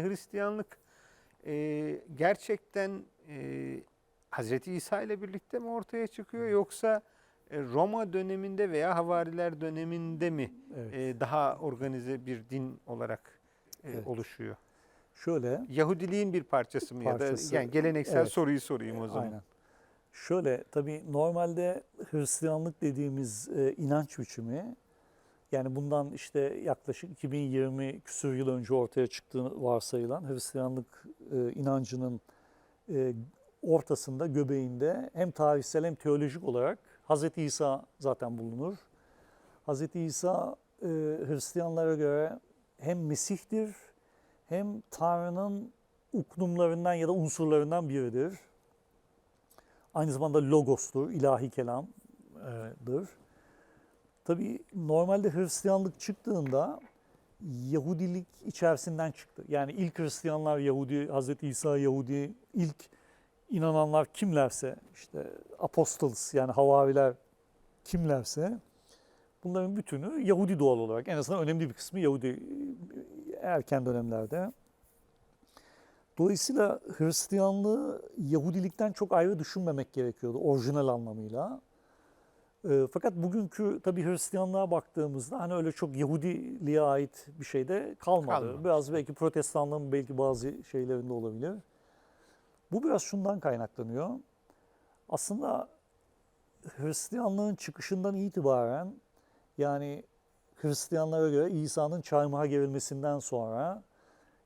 Hristiyanlık e, gerçekten e, Hz. İsa ile birlikte mi ortaya çıkıyor yoksa e, Roma döneminde veya Havariler döneminde mi Evet. e, daha organize bir din olarak e, Evet. oluşuyor? Şöyle, Yahudiliğin bir parçası mı Parçası, ya da yani geleneksel evet. soruyu sorayım o zaman. aynen. Şöyle, tabii normalde Hristiyanlık dediğimiz e, inanç biçimi, yani bundan işte yaklaşık 2020 küsur yıl önce ortaya çıktığı varsayılan Hristiyanlık e, inancının e, ortasında, göbeğinde hem tarihsel hem teolojik olarak Hz. İsa zaten bulunur. Hz. İsa e, Hristiyanlara göre hem Mesih'tir hem Tanrı'nın uknumlarından ya da unsurlarından biridir. Aynı zamanda logostur, ilahi kelamdır. Tabii normalde Hristiyanlık çıktığında Yahudilik içerisinden çıktı. Yani ilk Hristiyanlar Yahudi, Hz. İsa Yahudi, ilk inananlar kimlerse, işte apostols yani havariler kimlerse bunların bütünü Yahudi doğal olarak. En azından önemli bir kısmı Yahudi erken dönemlerde. Dolayısıyla Hristiyanlığı Yahudilikten çok ayrı düşünmemek gerekiyordu orijinal anlamıyla. E, fakat bugünkü tabii Hristiyanlığa baktığımızda hani öyle çok Yahudiliğe ait bir şey de kalmadı. Kalmamış. Biraz belki protestanlığın belki bazı şeylerinde olabilir. Bu biraz şundan kaynaklanıyor. Aslında Hristiyanlığın çıkışından itibaren yani Hristiyanlara göre İsa'nın çarmıha gerilmesinden sonra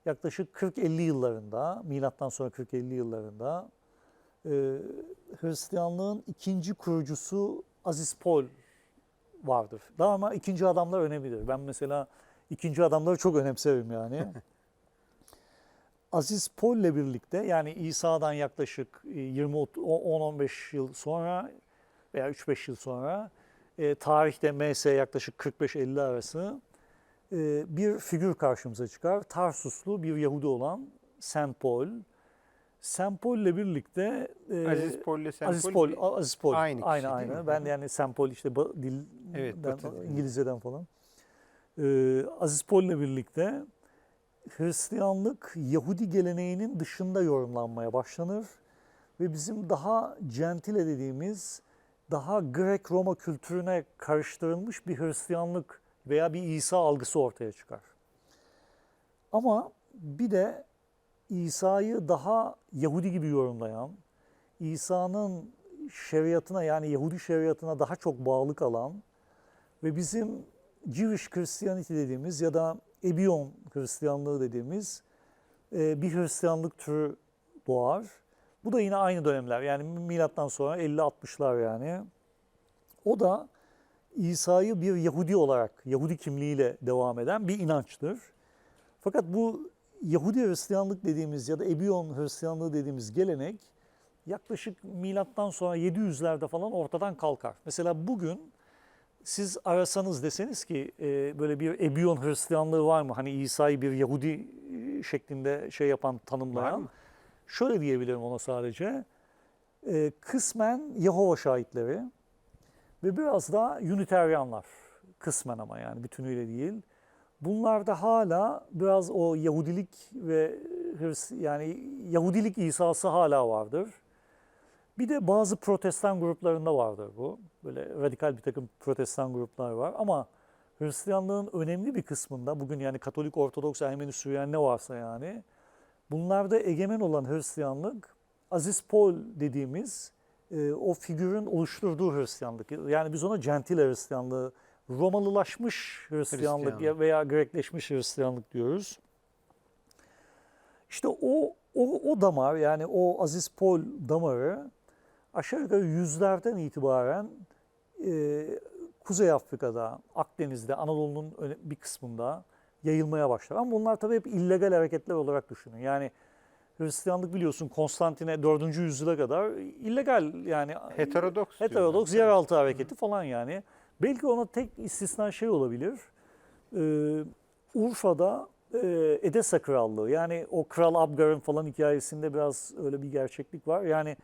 yaklaşık 40-50 yıllarında, milattan sonra 40-50 yıllarında e, Hristiyanlığın ikinci kurucusu Aziz Paul vardır. Daha ama ikinci adamlar önemlidir. Ben mesela ikinci adamları çok önemserim yani. Aziz Paul ile birlikte yani İsa'dan yaklaşık e, 20 10-15 yıl sonra veya 3-5 yıl sonra e, tarihte MS yaklaşık 45-50 arası e, bir figür karşımıza çıkar. Tarsuslu bir Yahudi olan Saint Paul. Paul ile birlikte e, Aziz Paul ile Saint Aziz bir- Aziz Paul. aynı Aynı kişi aynı. değil mi? Ben yani Paul işte ba- dilden, Evet, Batı. İngilizceden falan. Ee, Aziz Paul ile birlikte Hristiyanlık Yahudi geleneğinin dışında yorumlanmaya başlanır ve bizim daha gentile dediğimiz daha Grek-Roma kültürüne karıştırılmış bir Hristiyanlık veya bir İsa algısı ortaya çıkar. Ama bir de İsa'yı daha Yahudi gibi yorumlayan, İsa'nın şeriatına yani Yahudi şeriatına daha çok bağlı kalan ve bizim Jewish Christianity dediğimiz ya da Ebion Hristiyanlığı dediğimiz e, bir Hristiyanlık türü doğar. Bu da yine aynı dönemler yani milattan sonra 50-60'lar yani. O da İsa'yı bir Yahudi olarak, Yahudi kimliğiyle devam eden bir inançtır. Fakat bu Yahudi Hristiyanlık dediğimiz ya da Ebion Hristiyanlığı dediğimiz gelenek yaklaşık milattan sonra 700'lerde falan ortadan kalkar. Mesela bugün siz arasanız deseniz ki e, böyle bir Ebion Hristiyanlığı var mı? Hani İsa'yı bir Yahudi e, şeklinde şey yapan, tanımlayan. Şöyle diyebilirim ona sadece. E, kısmen Yehova şahitleri ve biraz da Unitarianlar. Kısmen ama yani bütünüyle değil. Bunlarda hala biraz o Yahudilik ve Hristi yani Yahudilik İsa'sı hala vardır. Bir de bazı protestan gruplarında vardır bu. Böyle radikal bir takım protestan gruplar var ama Hristiyanlığın önemli bir kısmında bugün yani Katolik, Ortodoks, Ermeni, Süryani ne varsa yani bunlarda egemen olan Hristiyanlık Aziz Paul dediğimiz e, o figürün oluşturduğu Hristiyanlık. Yani biz ona gentile Hristiyanlığı, Romalılaşmış Hristiyanlık Hristiyanlık. veya Grekleşmiş Hristiyanlık diyoruz. İşte o, o, o damar yani o Aziz Paul damarı aşağı yukarı yüzlerden itibaren e, Kuzey Afrika'da, Akdeniz'de, Anadolu'nun bir kısmında yayılmaya başlar. Ama bunlar tabii hep illegal hareketler olarak düşünün. Yani Hristiyanlık biliyorsun Konstantine 4. yüzyıla kadar illegal yani Heterodoks heterodoks yeraltı hareketi falan yani. Belki ona tek istisna şey olabilir. Ee, Urfa'da e, Edessa Krallığı yani o Kral Abgar'ın falan hikayesinde biraz öyle bir gerçeklik var. Yani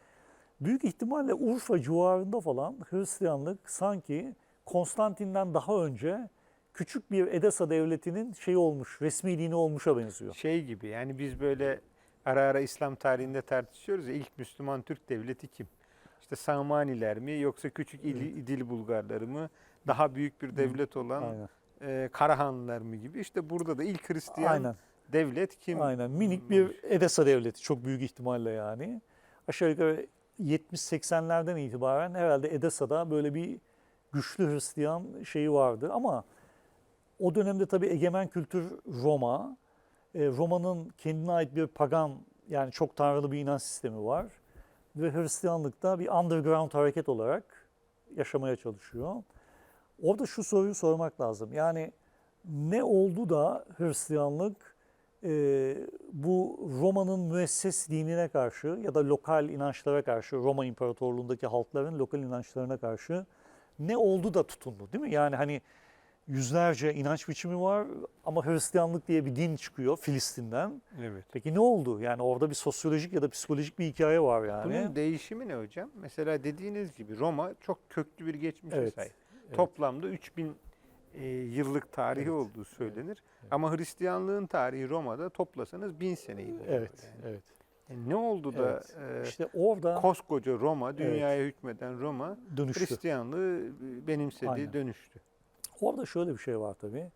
büyük ihtimalle Urfa civarında falan Hristiyanlık sanki Konstantin'den daha önce küçük bir Edessa devletinin şeyi olmuş, resmi dini olmuşa benziyor. Şey gibi yani biz böyle ara ara İslam tarihinde tartışıyoruz ya ilk Müslüman Türk devleti kim? İşte Samaniler mi yoksa küçük İdil, İdil Bulgarları mı? Daha büyük bir devlet olan Aynen. e, Karahanlılar mı gibi? İşte burada da ilk Hristiyan Aynen. devlet kim? Aynen. Minik bir Edessa devleti çok büyük ihtimalle yani. Aşağı yukarı 70-80'lerden itibaren herhalde Edessa'da böyle bir güçlü Hristiyan şeyi vardı ama o dönemde tabii egemen kültür Roma. E, Roma'nın kendine ait bir pagan yani çok tanrılı bir inanç sistemi var. Ve Hristiyanlıkta bir underground hareket olarak yaşamaya çalışıyor. Orada şu soruyu sormak lazım. Yani ne oldu da Hristiyanlık e, bu Roma'nın müesses dinine karşı ya da lokal inançlara karşı, Roma İmparatorluğu'ndaki halkların lokal inançlarına karşı ne oldu da tutundu değil mi? Yani hani yüzlerce inanç biçimi var ama Hristiyanlık diye bir din çıkıyor Filistin'den. Evet. Peki ne oldu? Yani orada bir sosyolojik ya da psikolojik bir hikaye var yani. Bunun değişimi ne hocam? Mesela dediğiniz gibi Roma çok köklü bir geçmişe Evet, sahip. Evet. Toplamda 3000 e, yıllık tarihi Evet, olduğu söylenir. Ama Hristiyanlığın tarihi Roma'da toplasanız 1000 seneyi buluyor. Evet, Yani. evet. Yani ne oldu da e, İşte orada koskoca Roma, dünyaya hükmeden Roma dönüştü. Hristiyanlığı benimsedi, Aynen. dönüştü. Orada şöyle bir şey var tabii.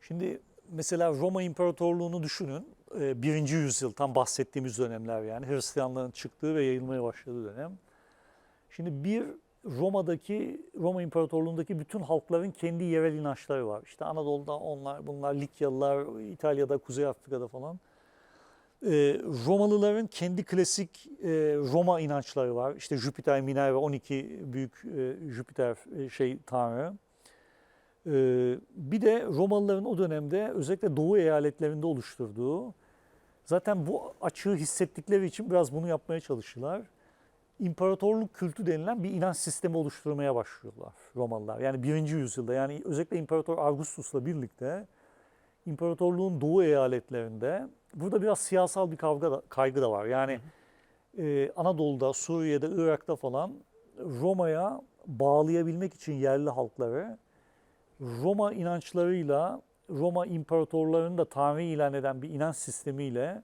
Şimdi mesela Roma İmparatorluğu'nu düşünün. Ee, Birinci yüzyıl tam bahsettiğimiz dönemler yani Hristiyanlığın çıktığı ve yayılmaya başladığı dönem. Şimdi bir Roma'daki Roma İmparatorluğu'ndaki bütün halkların kendi yerel inançları var. İşte Anadolu'da onlar, bunlar Likyalılar, İtalya'da, Kuzey Afrika'da falan. Ee, Romalıların kendi klasik e, Roma inançları var. İşte Jüpiter, Minerva, 12 büyük e, Jüpiter e, şey tanrı. Ee, bir de Romalıların o dönemde özellikle Doğu eyaletlerinde oluşturduğu, zaten bu açığı hissettikleri için biraz bunu yapmaya çalıştılar. İmparatorluk kültü denilen bir inanç sistemi oluşturmaya başlıyorlar Romalılar. Yani birinci yüzyılda yani özellikle İmparator Augustus'la birlikte imparatorluğun doğu eyaletlerinde burada biraz siyasal bir kavga da, kaygı da var. Yani e, Anadolu'da, Suriye'de, Irak'ta falan Roma'ya bağlayabilmek için yerli halkları Roma inançlarıyla Roma imparatorlarını da tanrı ilan eden bir inanç sistemiyle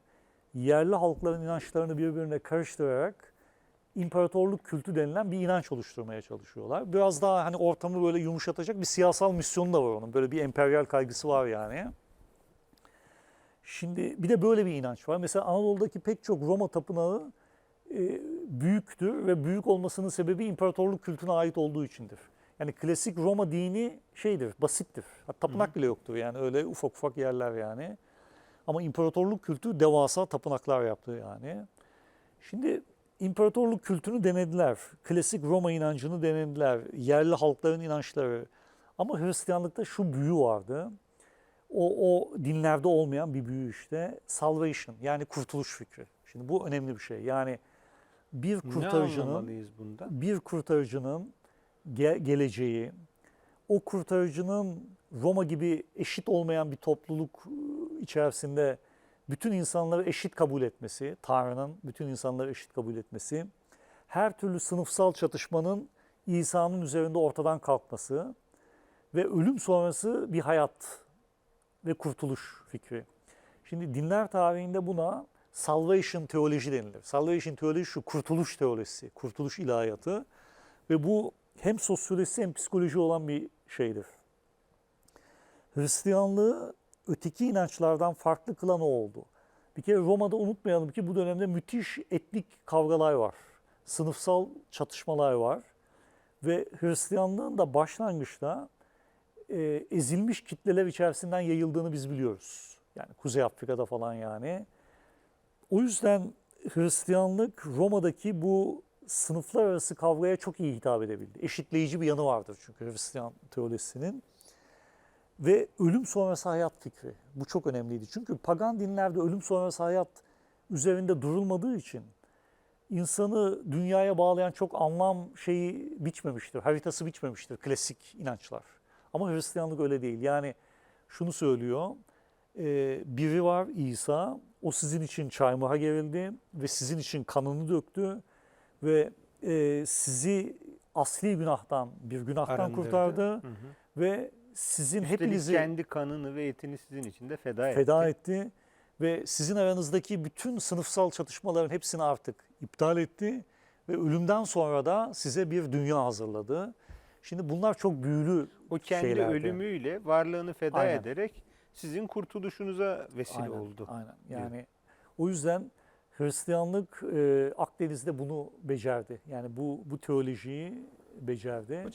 yerli halkların inançlarını birbirine karıştırarak imparatorluk kültü denilen bir inanç oluşturmaya çalışıyorlar. Biraz daha hani ortamı böyle yumuşatacak bir siyasal misyonu da var onun. Böyle bir emperyal kaygısı var yani. Şimdi bir de böyle bir inanç var. Mesela Anadolu'daki pek çok Roma tapınağı e, büyüktür ve büyük olmasının sebebi imparatorluk kültüne ait olduğu içindir. Yani klasik Roma dini şeydir, basittir. Hatta tapınak bile yoktur yani öyle ufak ufak yerler yani. Ama imparatorluk kültü devasa tapınaklar yaptı yani. Şimdi imparatorluk kültünü denediler. Klasik Roma inancını denediler. Yerli halkların inançları. Ama Hristiyanlıkta şu büyü vardı. O, o dinlerde olmayan bir büyü işte. Salvation yani kurtuluş fikri. Şimdi bu önemli bir şey. Yani bir kurtarıcının bir kurtarıcının ge- geleceği, o kurtarıcının Roma gibi eşit olmayan bir topluluk ıı, içerisinde bütün insanları eşit kabul etmesi, Tanrı'nın bütün insanları eşit kabul etmesi, her türlü sınıfsal çatışmanın İsa'nın üzerinde ortadan kalkması ve ölüm sonrası bir hayat ve kurtuluş fikri. Şimdi dinler tarihinde buna salvation teoloji denilir. Salvation teoloji şu kurtuluş teolojisi, kurtuluş ilahiyatı ve bu hem sosyolojisi hem psikoloji olan bir şeydir. Hristiyanlığı öteki inançlardan farklı kılan o oldu. Bir kere Roma'da unutmayalım ki bu dönemde müthiş etnik kavgalar var. Sınıfsal çatışmalar var. Ve Hristiyanlığın da başlangıçta e, ezilmiş kitleler içerisinden yayıldığını biz biliyoruz. Yani Kuzey Afrika'da falan yani. O yüzden Hristiyanlık Roma'daki bu sınıflar arası kavgaya çok iyi hitap edebildi. Eşitleyici bir yanı vardır çünkü Hristiyan teolojisinin. Ve ölüm sonrası hayat fikri. Bu çok önemliydi. Çünkü pagan dinlerde ölüm sonrası hayat üzerinde durulmadığı için insanı dünyaya bağlayan çok anlam şeyi biçmemiştir, haritası biçmemiştir klasik inançlar. Ama Hristiyanlık öyle değil. Yani şunu söylüyor, e, biri var İsa, o sizin için çarmıha gerildi ve sizin için kanını döktü ve e, sizi asli günahtan, bir günahtan Arındırdı. kurtardı Hı hı. ve sizin Üstelik hepinizi kendi kanını ve etini sizin için de feda, etti. feda etti ve sizin aranızdaki bütün sınıfsal çatışmaların hepsini artık iptal etti ve ölümden sonra da size bir dünya hazırladı. Şimdi bunlar çok büyülü O kendi şeylerdi. ölümüyle varlığını feda Aynen. ederek sizin kurtuluşunuza vesile Aynen, oldu. Aynen. Yani o yüzden Hristiyanlık e, Akdeniz'de bunu becerdi. Yani bu bu teolojiyi becerdi. Hocam